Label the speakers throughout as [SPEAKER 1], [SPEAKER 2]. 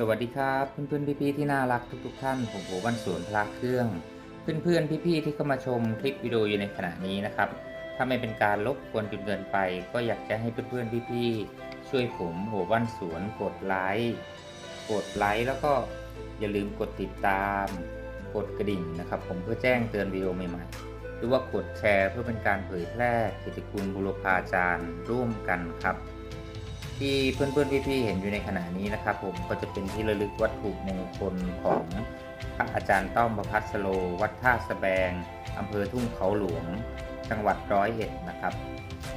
[SPEAKER 1] สวัสดีครับ เพื่อนๆพี่ๆที่น่ารักทุกๆท่านผมโอวันสวนพระเครื่อง เพื่อนๆพี่ๆที่เข้ามาชมคลิปวิดีโออยู่ในขณะนี้นะครับ ถ้าไม่เป็นการรบกวนจนเกินไป ก็อยากจะให้เพื่อนๆพี่ๆช่วยผมโอวันสวนกดไลค์กดไลค์แล้วก็อย่าลืมกดติดตาม กดกระดิ่งนะครับ ผมเพื่อแจ้งเตือนวิดีโอใหม่ๆ หรือว่ากดแชร์เพื่อเป็นการเผยแพร่กิตติคุณบุรพาจารย์ร่วมกันครับ ที่เพื่อนๆพี่ๆเห็นอยู่ในขณะนี้นะครับ ผมก็จะเป็นที่ระลึกวัตถุมงคลของพระอาจารย์ต้อมประพัสโล วัดท่าสะแบงอำเภอทุ่งเขาหลวง จังหวัดร้อยเอ็ดนะครับ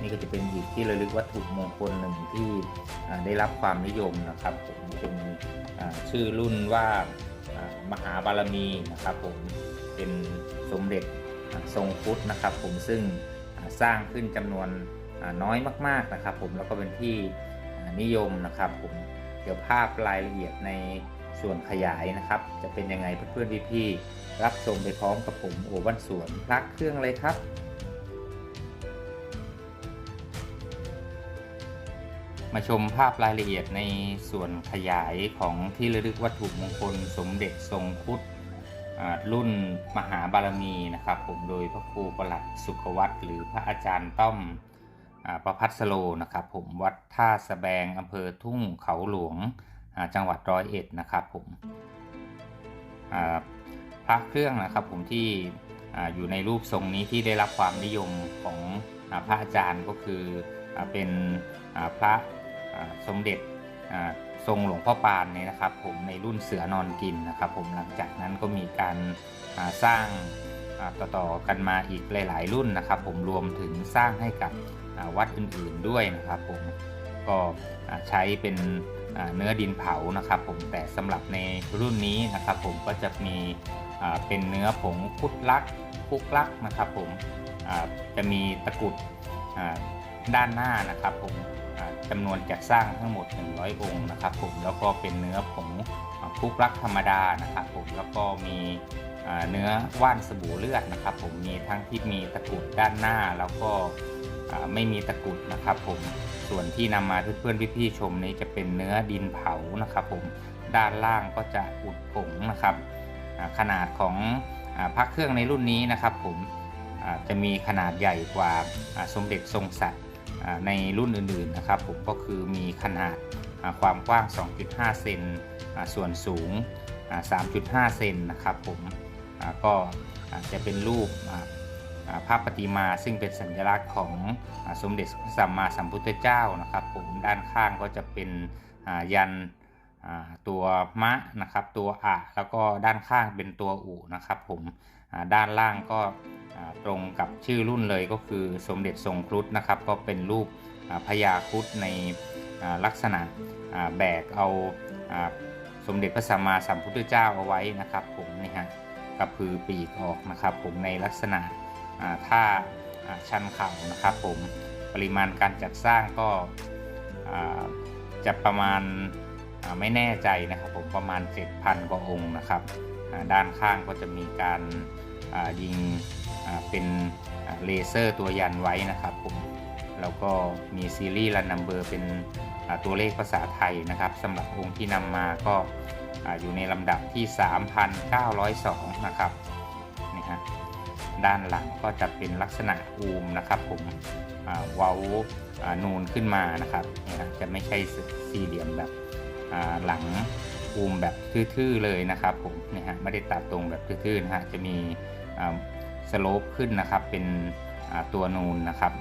[SPEAKER 1] นี่ก็จะเป็นอีกที่ระลึกวัตถุมงคลหนึ่งที่ได้รับความนิยมนะครับผมเป็นชื่อรุ่นว่ามหาบารมีนะครับ ผมเป็นสมเด็จทรงพุทธนะครับ ผมซึ่งสร้างขึ้นจำนวนน้อยมาก ๆนะครับ ผมแล้วก็เป็นที่ นิยมนะครับผมเดี๋ยวภาพรายละเอียดในส่วนขยายนะครับ จะเป็นยังไงเพื่อนๆพี่ๆรับชมไปพร้อมกับผมโอวันสวนพลักเครื่องเลยครับมาชมภาพรายละเอียดในส่วนขยายของที่ระลึกวัตถุมงคลสมเด็จทรงพุทธรุ่นมหาบารมีนะครับ ผมโดยพระครูประหลัดสุขวัตหรือพระอาจารย์ต้อม ประพัสโลนะครับผมวัดท่าสะแบงอำเภอทุ่งเขาหลวงอ่าจังหวัดร้อยเอ็ดนะครับผมอ่าพระเครื่องนะครับผมที่อ่าอยู่ในรูปทรงนี้ที่ได้รับความนิยมของอาพระอาจารย์ก็คืออาเป็นอ่าพระอ่าสมเด็จอ่าทรงหลวงพ่อปานเนี่ยนะครับ ผมในรุ่นเสือนอนกินนะครับ ผมหลังจากนั้นก็มีการอ่าสร้างอ่าต่อๆกันมาอีกหลาย ๆ รุ่นนะครับ ผมรวมถึงสร้างให้กับ วัดอื่นๆด้วยนะครับผมก็ใช้เป็นเนื้อดินเผานะครับผมแต่สำหรับในรุ่นนี้นะครับผมก็จะมีเป็นเนื้อผงพุดลักพุกลักนะครับผมจะมีตะกรุดด้านหน้านะครับผมจำนวนจัดสร้างทั้งหมด 100 องค์นะครับผมแล้วก็เป็นเนื้อผงอ่าพุกลักธรรมดานะครับผมแล้วก็มีเนื้อว่านสบู่เลือดนะครับผมมีทั้งที่มีตะกรุดด้านหน้าแล้วก็ ไม่มีตะกุดนะครับผมส่วนที่นำมาเพื่อนๆพี่ๆชมนี้จะเป็นเนื้อดินเผานะครับผมด้านล่างก็จะอุดผงนะครับขนาดของอพระเครื่องในรุ่นนี้นะครับผมจะมีขนาดใหญ่กว่าสมเด็จทรงสัตว์ในรุ่นอื่นๆนะครับผมก็คือมีขนาดความกว้าง 2.5 เซนส่วนสูง 3.5 เซนนะครับผมก็จะเป็นรูป ภาพประติมาซึ่งเป็นสัญลักษณ์ของสมเด็จพระสัมมาสัมพุทธเจ้านะครับ ผมด้านข้างก็จะเป็นยันตัวมะนะครับ ตัวอะแล้วก็ด้านข้างเป็นตัวอุนะครับ ผมด้านล่างก็ตรงกับชื่อรุ่นเลยก็คือสมเด็จทรงครุฑนะครับ ก็เป็นรูปพญาครุฑในลักษณะแบกเอาอ่าสมเด็จพระสัมมาสัมพุทธเจ้าเอาไว้นะครับ ผมนี่ฮะกระพือปีกออกนะครับ ผมในลักษณะ อ่าถ้าชันเข่านะครับผมปริมาณการจัดสร้างก็จะประมาณไม่แน่ใจนะครับผมประมาณ 7,000 กว่าองค์นะครับด้านข้างก็จะมีการยิงเป็นเลเซอร์ตัวยันไว้นะครับผมแล้วก็มีซีรีส์รันนัมเบอร์เป็นตัวเลขภาษาไทยนะครับสำหรับองค์ที่นำมาก็อ่าอยู่ในลำดับที่ 3,902 นะครับนี่ฮะ ด้านหลังก็จะเป็นลักษณะอูมนะครับผมเว้าอ่านูนขึ้นมานะครับจะไม่ใช่สี่เหลี่ยมแบบหลังอูมแบบทื่อๆเลยนะครับผมนี่ฮะไม่ได้ตัดตรงแบบทื่อๆนะฮะจะมีสโลปขึ้นนะครับเป็นตัวนูนนะครับ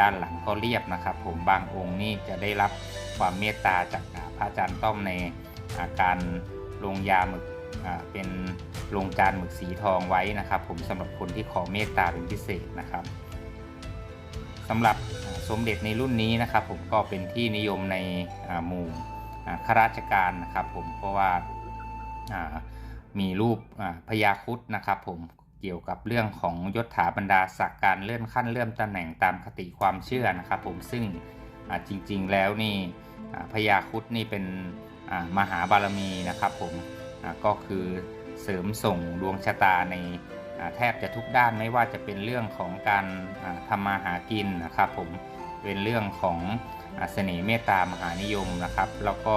[SPEAKER 1] ด้านหลังก็เรียบนะครับ ผมบางองค์นี่จะได้รับความเมตตาจากพระอาจารย์ต้อมในอาการลงยาหมึก เป็นลงจานหมึกสีทองไว้นะครับ ผมสำหรับคนที่ขอเมตตาเป็นพิเศษนะครับสำหรับสมเด็จในรุ่นนี้นะครับ ผมก็เป็นที่นิยมในหมู่ข้าราชการนะครับ ผมเพราะว่ามีรูปพญาครุฑนะครับ ผมเกี่ยวกับเรื่องของยศถาบรรดาศักดิ์การเลื่อนขั้นเลื่อนตำแหน่งตามคติความเชื่อนะครับ ผมซึ่งจริงๆแล้วนี่พญาครุฑนี่เป็นมหาบารมีนะครับ ผม ก็คือเสริมส่งดวงชะตาในแทบจะทุกด้านไม่ว่าจะเป็นเรื่องของการทำมาหากินนะครับผมเป็นเรื่องของอเสน่ห์เมตตามหานิยมนะครับ แล้วก็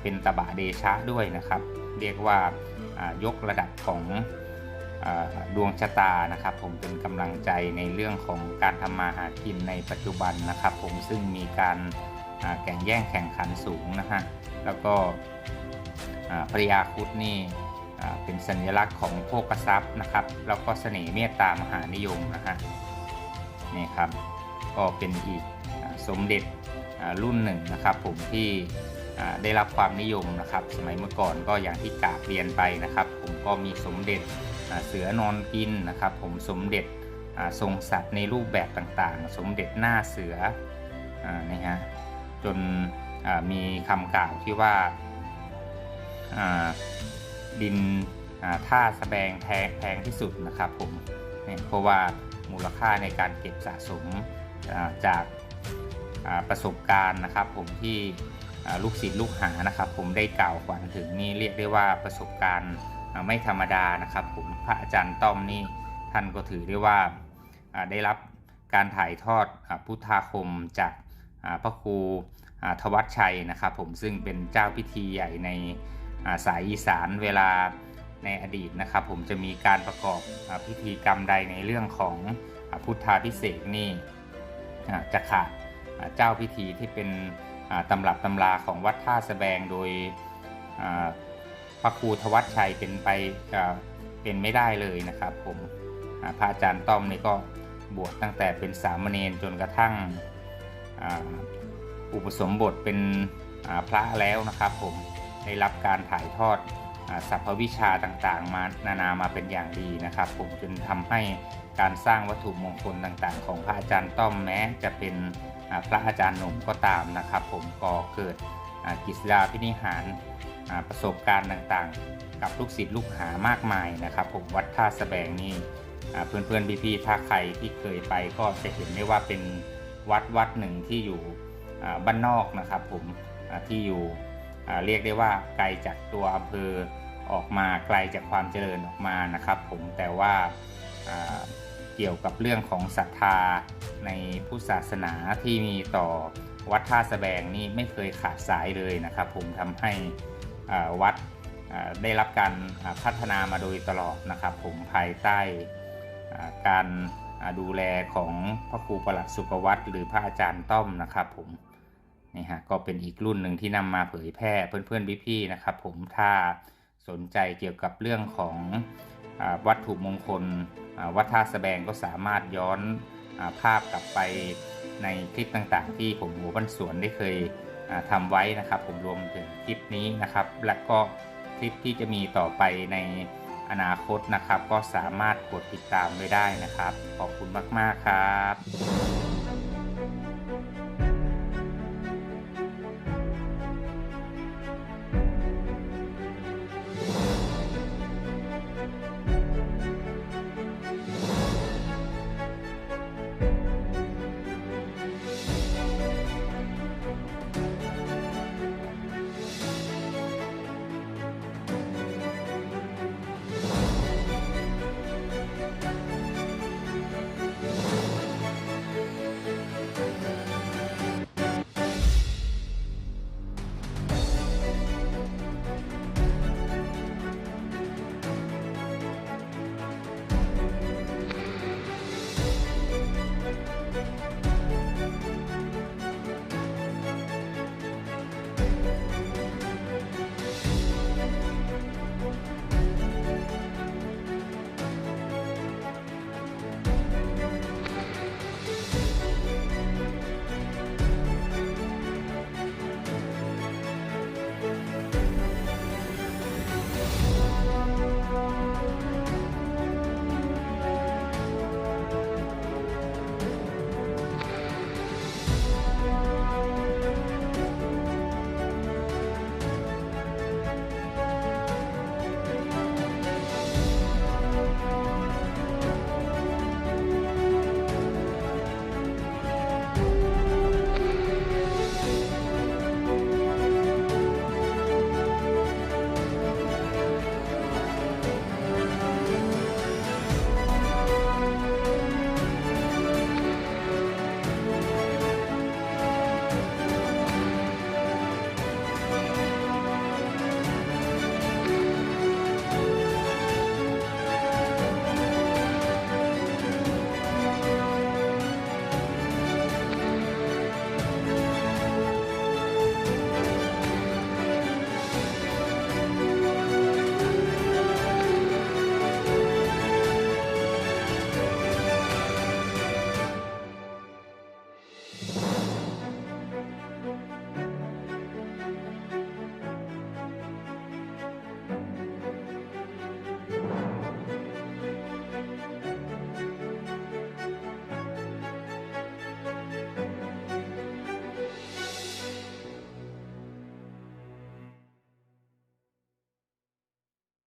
[SPEAKER 1] เป็นตบะเดชะด้วยนะครับ เรียกว่ายกระดับของดวงชะตานะครับผมเป็นกำลังใจในเรื่องของการทำมาหากินในปัจจุบันนะครับ ผมซึ่งมีการแข่งแย่งแข่งขันสูงนะฮะแล้วก็ พระยาคุดนี่เป็นสัญลักษณ์ของโภคทรัพย์นะครับแล้วก็เสน่ห์เมตตามหานิยมนะฮะนี่ครับก็เป็นอีกสมเด็จรุ่นหนึ่งนะครับผมที่ได้รับความนิยมนะครับ สมัยเมื่อก่อนก็อย่างที่กาบเรียนไปนะครับ ผมก็มีสมเด็จเสือนอนกินนะครับ ผมสมเด็จทรงสัตว์ในรูปแบบต่างๆ สมเด็จหน้าเสืออนะฮะจนมีคำกล่าวที่ว่า ดินอ่าท่าสแบงแพงแพงที่สุดนะครับผมเนี่ยเพราะว่ามูลค่าในการเก็บสะสมจากประสบการณ์นะครับ ผมที่ลูกศิษย์ลูกหานะครับ ผมได้กล่าวขวัญถึงนี่เรียกได้ว่าประสบการณ์ไม่ธรรมดานะครับ ผมพระอาจารย์ต้อมนี่ท่านก็ถือได้ว่าได้รับการถ่ายทอดอพุทธาคมจากพระครูทวัชชัยนะครับ ผมซึ่งเป็นเจ้าพิธีใหญ่ใน สายอีสานเวลาในอดีตนะครับ ผมจะมีการประกอบอพิธีกรรมใดในเรื่องของอพุทธาพิเศษนี่จะขาดเจ้าพิธีที่เป็นตำรับตำราของวัดท่าสแบงโดยพระครูทวัชชัยเป็นไปเป็นไม่ได้เลยนะครับ ผมพระอาจารย์ต้อมนี่ก็บวชตั้งแต่เป็นสามเณรจนกระทั่งอ,อุปสมบทเป็นพระแล้วนะครับผม ได้รับการถ่ายทอดอสรรพวิชาต่างๆ มานานามาเป็นอย่างดีนะครับ ผมจนทำให้การสร้างวัตถุมงคลต่างๆ ของพระอาจารย์ต้อมแม้ จะเป็นพระอาจารย์หนุ่มก็ตามนะครับ ผมก็เกิดกิจลาพินิหารประสบการณ์ต่างๆ กับลูกศิษย์ลูกหามากมายนะครับ ผมวัดท่าสแบงนี่เพื่อนๆพี่ๆถ้าใครที่เคยไปก็จะเห็นได้ว่าเป็นวัดวัดหนึ่งที่อยู่บ้านนอกนะครับ ผมที่อยู่ เรียกได้ว่าไกลจากตัวอำเภอออกมาไกลจากความเจริญออกมานะครับ ผมแต่ว่าเกี่ยวกับเรื่องของศรัทธาในพุทธศาสนาที่มีต่อวัดท่าสแบงนี่ไม่เคยขาดสายเลยนะครับ ผมทำให้วัดได้รับการพัฒนามาโดยตลอดนะครับ ผมภายใต้การดูแลของพระครูประหลัดสุขวัตรหรือพระอาจารย์ต้อมนะครับผม นี่ฮะก็เป็นอีกรุ่นหนึ่งที่นำมาเผยแพร่เพื่อนๆพี่ๆนะครับผมถ้าสนใจเกี่ยวกับเรื่องของอวัตถุมงคลวัดท่าสแบงก็สามารถย้อนอภาพกลับไปในคลิปต่างๆ ที่ผมหัวบ้านสวนได้เคยอ่าทำไว้นะครับ ผมรวมถึงคลิปนี้นะครับ และก็คลิปที่จะมีต่อไปในอนาคตนะครับ ก็สามารถกดติดตามไว้ได้นะครับ ขอบคุณมาก ๆ ครับ